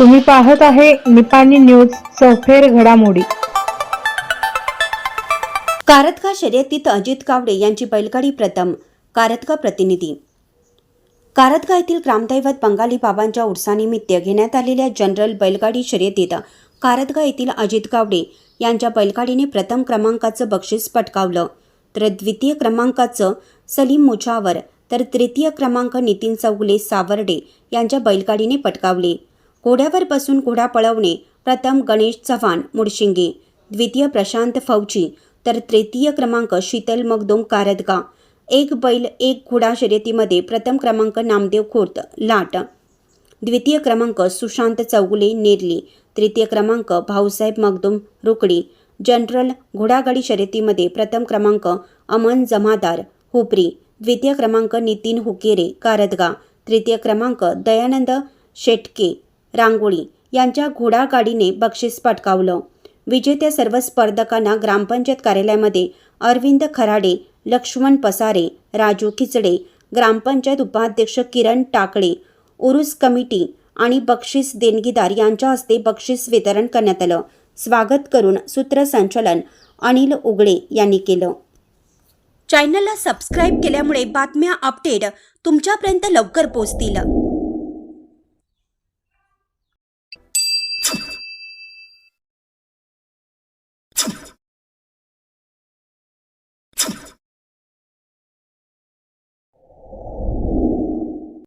तुम्ही पाहत आहे निपाणी न्यूज चौफेर घडामोडी. कारतका शर्यतीत अजित कावडे यांची बैलगाडी प्रथम कारतका प्रतिनिधी. कारतका येथील ग्रामदैवत बंगाली बाबांच्या उर्सानिमित्त घेण्यात आलेल्या जनरल बैलगाडी शर्यतीत कारतगा येथील अजित कावडे यांच्या बैलगाडीने प्रथम क्रमांकाचं बक्षीस पटकावलं तर द्वितीय क्रमांकाचं सलीम मुछावर तर तृतीय क्रमांक नितीन चौगुले सावर्डे यांच्या बैलगाडीने पटकावले. घोड्यावर बसून घोडा पळवणे. प्रथम गणेश चव्हाण मुडशिंगे. द्वितीय प्रशांत फौजी. तर तृतीय क्रमांक शीतल मगदोम कारदगा. एक बैल एक घोडा शर्यतीमध्ये प्रथम क्रमांक नामदेव खोत लाट. द्वितीय क्रमांक सुशांत चौगुले नेरली. तृतीय क्रमांक भाऊसाहेब मगदुम रुकडी. जनरल घोडागाडी शर्यतीमध्ये प्रथम क्रमांक अमन जमादार हुपरी. द्वितीय क्रमांक नितीन हुकेरे कारदगा. तृतीय क्रमांक दयानंद शेटके. रांगोळी यांच्या घोडागाडीने बक्षीस पटकावलं. विजेत्या सर्व स्पर्धकांना ग्रामपंचायत कार्यालयामध्ये अरविंद खराडे लक्ष्मण पसारे राजू खिचडे ग्रामपंचायत उपाध्यक्ष किरण टाकळे उरुस कमिटी आणि बक्षीस देणगीदार यांच्या हस्ते बक्षीस वितरण करण्यात आलं. स्वागत करून सूत्रसंचालन अनिल उगळे यांनी केलं. चॅनलला सबस्क्राईब केल्यामुळे बातम्या अपडेट तुमच्यापर्यंत लवकर पोहोचतील.